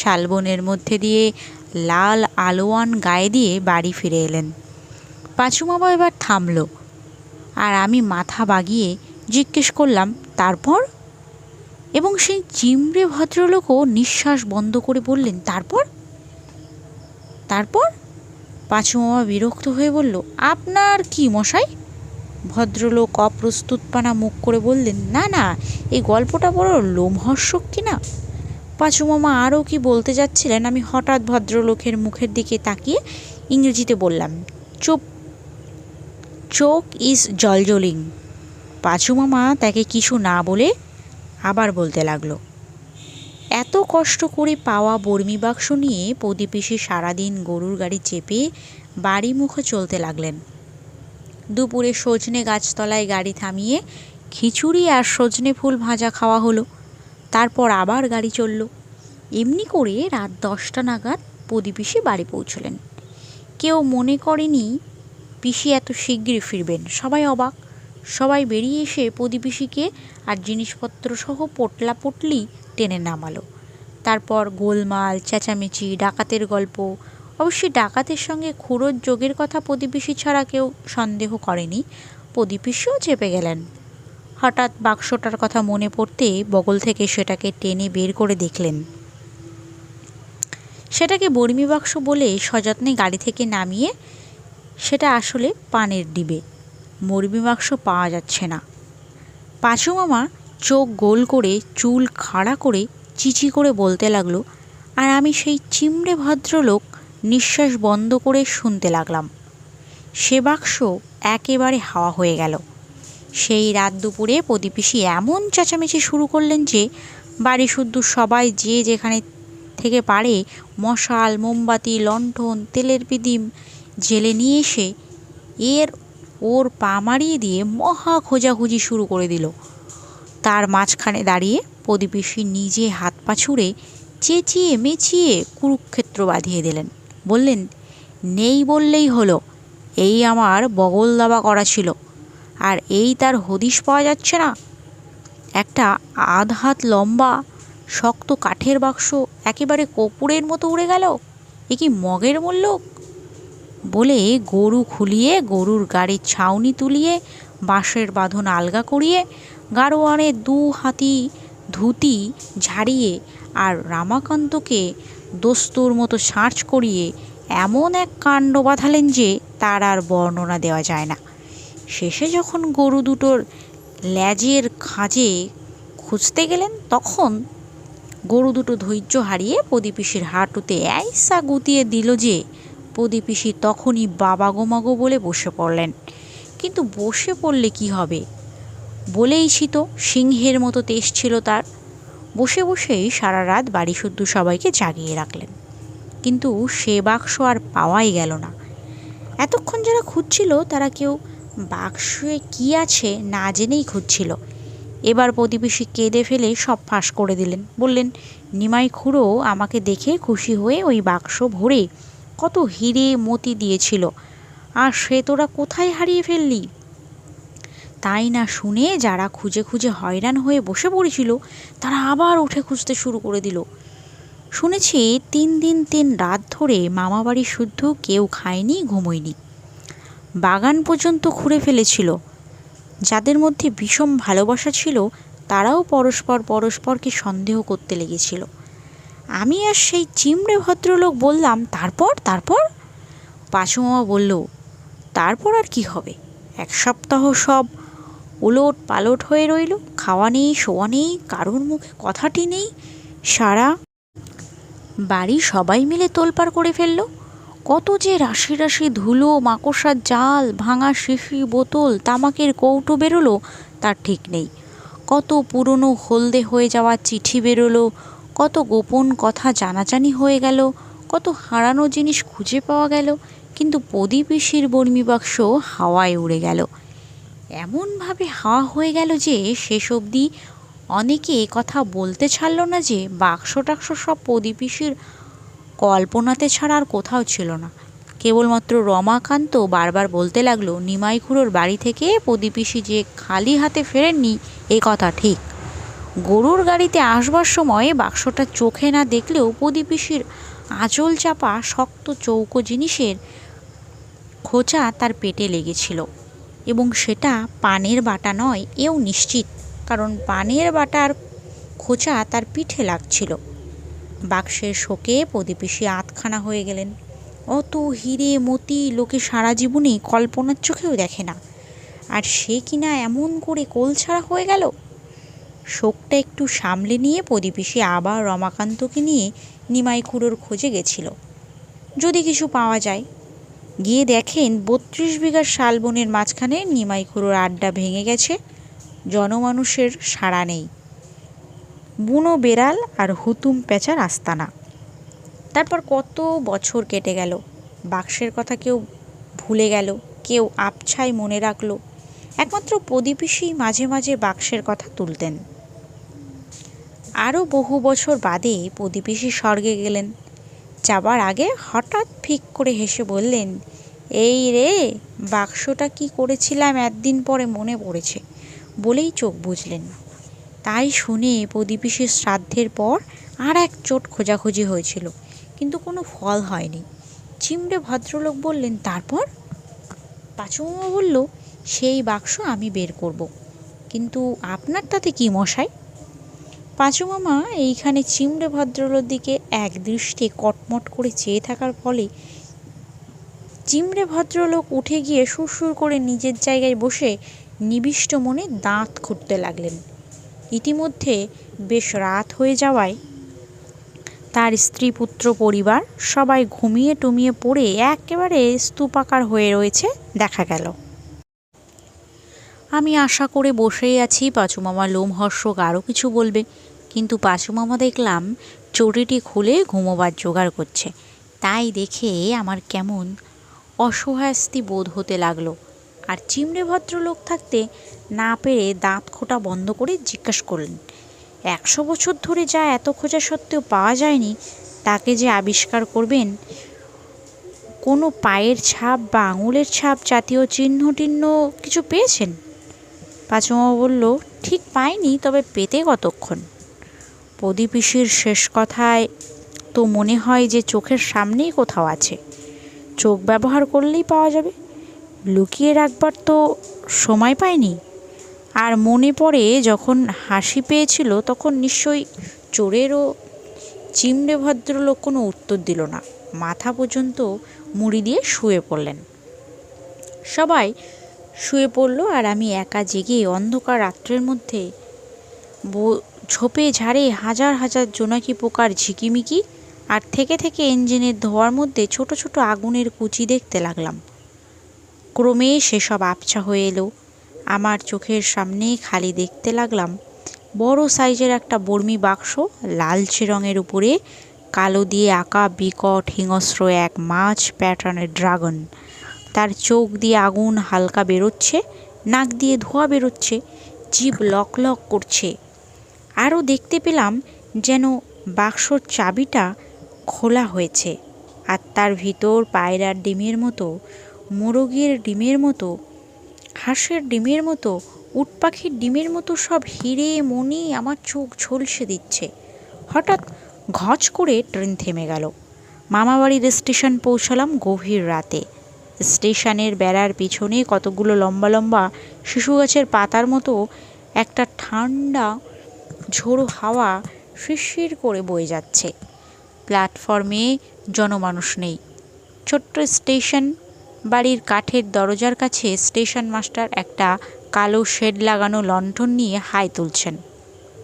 শালবনের মধ্যে দিয়ে লাল আলোয়ান গায়ে দিয়ে বাড়ি ফিরে এলেন। পাঁচুমামা এবার থামলো। আর আমি মাথা বাগিয়ে জিজ্ঞেস করলাম, তারপর? এবং সেই চিমড়ে ভদ্রলোকও নিঃশ্বাস বন্ধ করে বললেন, তারপর? তারপর? পাঁচুমামা বিরক্ত হয়ে বলল, আপনার কি মশাই? ভদ্রলোক অপ্রস্তুতপানা মুখ করে বললেন, না না, এই গল্পটা বড় লোমহর্ষক কি না পাঁচুমামা আরও কি বলতে যাচ্ছিলেন, আমি হঠাৎ ভদ্রলোকের মুখের দিকে তাকিয়ে ইংরেজিতে বললাম, চোপ, চোখ ইজ জলজলিং। পাঁচুমামা তাকে কিছু না বলে আবার বলতে লাগল, এত কষ্ট করে পাওয়া বর্মি বাক্স নিয়ে প্রদীপিসি সারাদিন গরুর গাড়ি চেপে বাড়ি মুখে চলতে লাগলেন। দুপুরে সজনে গাছতলায় গাড়ি থামিয়ে খিচুড়ি আর সজনে ফুল ভাজা খাওয়া হলো। তারপর আবার গাড়ি চলল। এমনি করে রাত দশটা নাগাদ প্রদীপিসি বাড়ি পৌঁছলেন। কেউ মনে করেনি পিসি এত শিগগিরই ফিরবেন। সবাই অবাক। সবাই বেরিয়ে এসে প্রদীপিসিকে আর জিনিসপত্র সহ পোটলা পটলি টেনে নামালো। তারপর গোলমাল, চেঁচামেচি, ডাকাতের গল্প। অবশ্যই ডাকাতের সঙ্গে খুড়োর যোগের কথা প্রদীপিসি ছাড়া কেউ সন্দেহ করেনি। প্রদীপিসিও চেপে গেলেন। হঠাৎ বাক্সটার কথা মনে পড়তে বগল থেকে সেটাকে টেনে বের করে দেখলেন। সেটাকে বর্মি বাক্স বলে সযত্নে গাড়ি থেকে নামিয়ে সেটা আসলে পানের ডিবে। মর্মি বাক্স পাওয়া যাচ্ছে না। পাঁচু মামা চোখ গোল করে, চুল খাড়া করে, চিচি করে বলতে লাগল, আর আমি সেই চিমড়ে ভদ্রলোক নিঃশ্বাস বন্ধ করে শুনতে লাগলাম। সে বাক্স একেবারে হাওয়া হয়ে গেল। সেই রাত দুপুরে প্রদীপিসি এমন চেঁচামেচি শুরু করলেন যে, বাড়ি শুদ্ধ সবাই যে যেখানে থেকে পারে, মশাল, মোমবাতি, লণ্ঠন, তেলের পিদিম জেলে নিয়ে এসে এর ওর পা মারিয়ে দিয়ে মহা খোঁজাখুঁজি শুরু করে দিল। তার মাঝখানে দাঁড়িয়ে প্রদীপিসি নিজে হাত পা ছুঁড়ে চেঁচিয়ে মেচিয়ে কুরুক্ষেত্র বাঁধিয়ে দিলেন। বললেন, নেই বললেই হলো। এই আমার বগল দাবা করা ছিল। আর এই তার হদিশ পাওয়া যাচ্ছে না। একটা আধ হাত লম্বা, শক্ত কাঠের বাক্স একেবারে কপুরের মতো উড়ে গেল। এ কি মগের মূল্য বলে গরু খুলিয়ে, গরুর গাড়ির ছাউনি তুলিয়ে, বাঁশের বাঁধন আলগা করিয়ে, গাড়োয়ানের দু হাতি ধুতি ঝাড়িয়ে আর রামাকান্তকে দস্তুর মতো সার্চ করিয়ে এমন এক কাণ্ড বাঁধালেন যে তার আর বর্ণনা দেওয়া যায় না। শেষে যখন গরু দুটোর ল্যাজের খাঁজে খুঁজতে গেলেন, তখন গরু দুটো ধৈর্য হারিয়ে প্রদীপিসির হাঁটুতে ऐसा গুতিয়ে দিল যে প্রদীপিসি তখনই বাবা গোমাগো বলে বসে পড়লেন। কিন্তু বসে পড়লে কি হবে? বলেইছি তো সিংহের মতো তেজ ছিল তার। বসে বসেই সারা রাত বাড়ি শুদ্ধ সবাইকে জাগিয়ে রাখলেন। কিন্তু সে বাক্স আর পাওয়াই গেল না। এতক্ষণ যারা খুঁজছিল, তারা কেউ বাক্সে কি আছে না জেনেই খুঁজছিল। এবার প্রতিবেশী কেঁদে ফেলে সব ফাঁস করে দিলেন। বললেন, নিমাই খুড়ো, আমাকে দেখে খুশি হয়ে ওই বাক্স ভরে কত হিরে মতি দিয়েছিল। আর সে তোরা কোথায় হারিয়ে ফেললি? তাই না শুনে যারা খুঁজে খুঁজে হয়রান হয়ে বসে পড়েছিল, তারা আবার উঠে খুঁজতে শুরু করে দিল। শুনেছি, তিন দিন তিন রাত ধরে মামাবাড়ি শুদ্ধ কেউ খায়নি, ঘুমোয়নি। বাগান পর্যন্ত খুঁড়ে ফেলেছিল। যাদের মধ্যে ভীষণ ভালোবাসা ছিল, তারাও পরস্পর পরস্পরকে সন্দেহ করতে লেগেছিল। আমি আর সেই চিমড়ে ভদ্রলোক বললাম, তারপর তারপর? পাঁচুমামা বলল, তারপর আর কি হবে? এক সপ্তাহ সব উলট পালট হয়ে রইল, খাওয়া নেই, শোয়া নেই, কারোর মুখে কথাটি নেই, সারা বাড়ি সবাই মিলে তোলপাড় করে ফেলল। কত যে রাশি রাশি ধুলো, মাকড়সার জাল, ভাঙা শিশি, বোতল, তামাকের কৌটো বেরোলো, তার ঠিক নেই। কত পুরনো হলদে হয়ে যাওয়া চিঠি বেরোলো, কত গোপন কথা জানাজানি হয়ে গেল, কত হারানো জিনিস খুঁজে পাওয়া গেল, কিন্তু প্রদীপিসির বর্মি বাক্স হাওয়ায় উড়ে গেল। এমনভাবে হাওয়া হয়ে গেল যে শেষ অবধি অনেকে কথা বলতে ছাড়ল না যে বাক্স টাক্স সব প্রদীপিসির কল্পনাতে ছাড়া আর কোথাও ছিল না। কেবলমাত্র রমাকান্ত বারবার বলতে লাগল, নিমাই খুড়োর বাড়ি থেকে প্রদীপিসি যে খালি হাতে ফেরেননি, এ কথা ঠিক। গরুর গাড়িতে আসবার সময় বাক্সটা চোখে না দেখলেও প্রদীপিসির আঁচল চাপা শক্ত চৌকো জিনিসের খোঁচা তার পেটে লেগেছিল। এবং সেটা পানের বাটা নয়, এও নিশ্চিত, কারণ পানের বাটার খোঁচা তার পিঠে লাগছিল। বাক্সের শোকে প্রদীপিসি আতখানা হয়ে গেলেন। অত হিরে মতি লোকে সারা জীবনে কল্পনার চোখেও দেখে না। আর সে কিনা এমন করে কোলছাড়া হয়ে গেল? শোকটা একটু সামলে নিয়ে প্রদীপিসি আবার রমাকান্তকে নিয়ে নিমাই খুড়োর খোঁজে গেছিল। যদি কিছু পাওয়া যায়। গিয়ে দেখেন বত্রিশ বিঘার শালবনের মাঝখানে নিমাই খুড়োর আড্ডা ভেঙে গেছে। জনমানুষের সাড়া নেই। বুনো বেড়াল আর হুতুম পেঁচার আস্তানা। তারপর কত বছর কেটে গেল। বাক্সের কথা কেউ ভুলে গেল, কেউ আবছাই মনে রাখল। একমাত্র প্রদীপিসই মাঝে মাঝে বাক্সের কথা তুলতেন। আরও বহু বছর বাদে প্রদীপিসি স্বর্গে গেলেন। যাবার আগে হঠাৎ ফিক করে হেসে বললেন, এই রে, বাক্সটা কি করেছিলাম একদিন পরে মনে পড়েছে। বলেই চোখ বুঝলেন তাই শুনে প্রদীপিসির শ্রাদ্ধের পর আর এক চোট খোঁজাখুঁজি হয়েছিল, কিন্তু কোনো ফল হয়নি। চিমড়ে ভদ্রলোক বললেন, তারপর? পাঁচুমামা বলল, সেই বাক্স আমি বের করব। কিন্তু আপনার তাতে কি মশাই? পাঁচুমামা এইখানে চিমড়ে ভদ্রলোক দিকে এক দৃষ্টে কটমট করে চেয়ে থাকার ফলে চিমড়ে ভদ্রলোক উঠে গিয়ে সুরসুর করে নিজের জায়গায় বসে নিবিষ্ট মনে দাঁত খুঁটতে লাগলেন। ইতিমধ্যে বেশ রাত হয়ে যাওয়ায় তার স্ত্রী, পুত্র, পরিবার সবাই ঘুমিয়ে টুমিয়ে পড়ে একেবারে স্তূপাকার হয়ে রয়েছে, দেখা গেল। আমি আশা করে বসেই আছি পাঁচুমামা লোমহর্ষক আরও কিছু বলবে। কিন্তু পাঁচুমামা দেখলাম চটিটি খুলে ঘুমোবার জোগাড় করছে। তাই দেখে আমার কেমন অসহায়স্তি বোধ হতে লাগল। আর চিমড়ে ভদ্রলোক থাকতে না পেরে দাঁত খোটা বন্ধ করে জিজ্ঞাসা করলেন, একশো বছর ধরে যা এত খোঁজা সত্ত্বেও পাওয়া যায়নি, তাকে যে আবিষ্কার করবেন? কোনো পায়ের ছাপ বা আঙুলের ছাপ জাতীয় চিহ্ন টিহ্ন কিছু পেয়েছেন? পাঁচমা বলল, ঠিক পাইনি, তবে পেতে কতক্ষণ? প্রদীপিসির শেষ কথায় তো মনে হয় যে চোখের সামনেই কোথাও আছে। চোখ ব্যবহার করলেই পাওয়া যাবে। লুকিয়ে রাখবার তো সময় পায়নি আর মনে পড়ে যখন হাসি পেয়েছিল, তখন নিশ্চয়ই চোরেরও চিমড়ে ভদ্রলোক কোনো উত্তর দিল না। মাথা পর্যন্ত মুড়ি দিয়ে শুয়ে পড়লেন। সবাই শুয়ে পড়ল আর আমি একা জেগে অন্ধকার রাত্রের মধ্যে ঝোপে ঝাড়ে হাজার হাজার জোনাকি পোকার ঝিকিমিকি আর থেকে থেকে ইঞ্জিনের ধোয়ার মধ্যে ছোট ছোট আগুনের কুচি দেখতে লাগলাম। ক্রমে সেসব আবছা হয়ে এলো। আমার চোখের সামনেই খালি দেখতে লাগলাম, বড় সাইজের একটা বর্মি বাক্স লালচে রঙের উপরে, কালো দিয়ে আঁকা বিকট হিংস্র এক মাছ প্যাটার্নের ড্রাগন। তার চোখ দিয়ে আগুন হালকা বেরোচ্ছে, নাক দিয়ে ধোঁয়া বেরোচ্ছে, জিভ লক লক করছে। আরও দেখতে পেলাম যেন বাক্সর চাবিটা খোলা হয়েছে, আর তার ভিতর পায়রার ডিমের মতো মোরগের ডিমের মতো, হাঁসের ডিমের মতো, উট পাখির ডিমের মতো সব হিরে মণি আমার চোখ ঝলসে দিচ্ছে। হঠাৎ ঘচ করে ট্রেন থেমে গেল। মামাবাড়ির স্টেশন পৌঁছালাম গভীর রাতে। স্টেশনের বেড়ার পিছনে কতগুলো লম্বা লম্বা শিশু গাছের পাতার মতো একটা ঠান্ডা, ঝোড়ো হাওয়া শিরশির করে বয়ে যাচ্ছে। প্ল্যাটফর্মে জনমানুষ নেই। ছোট্ট স্টেশন বাড়ির কাঠের দরজার কাছে স্টেশন মাস্টার একটা কালো শেড লাগানো লণ্ঠন নিয়ে হাই তুলছেন।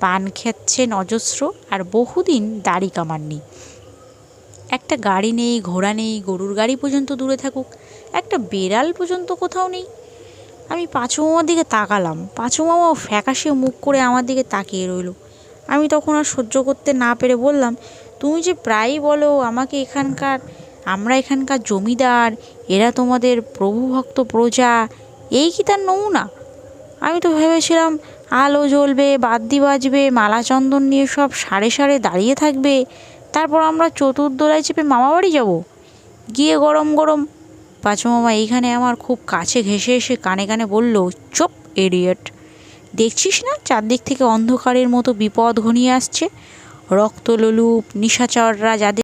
পান খাচ্ছেন অজস্র আর বহুদিন দাড়ি কামাননি। একটা গাড়ি নেই, ঘোড়া নেই, গরুর গাড়ি পর্যন্ত দূরে থাকুক, একটা বেড়াল পর্যন্ত কোথাও নেই। আমি পাঁচু মামার দিকে তাকালাম পাঁচু মামাও ফ্যাকাশে মুখ করে আমার দিকে তাকিয়ে রইল। আমি তখন আর সহ্য করতে না পেরে বললাম, তুমি যে প্রায়ই বলো আমাকে এখানকার আমরা এখানকার জমিদার, এরা তোমাদের প্রভুভক্ত প্রজা, এই কি তার নমুনা? আমি তো ভেবেছিলাম আলো জ্বলবে, বাদ্যি বাজবে, মালা চন্দন নিয়ে সব সারে সারে দাঁড়িয়ে থাকবে, তারপর আমরা চতুর্দোলায় চেপে মামাবাড়ি যাব। গিয়ে গরম গরম পাঁচু মামা এইখানে আমার খুব কাছে ঘেসে এসে কানে কানে বলল, চুপ এডিয়েট দেখছিস না, চারদিক থেকে অন্ধকারের মতো বিপদ ঘনিয়ে আসছে? রক্তলোলুপ, নিশাচররা যাদের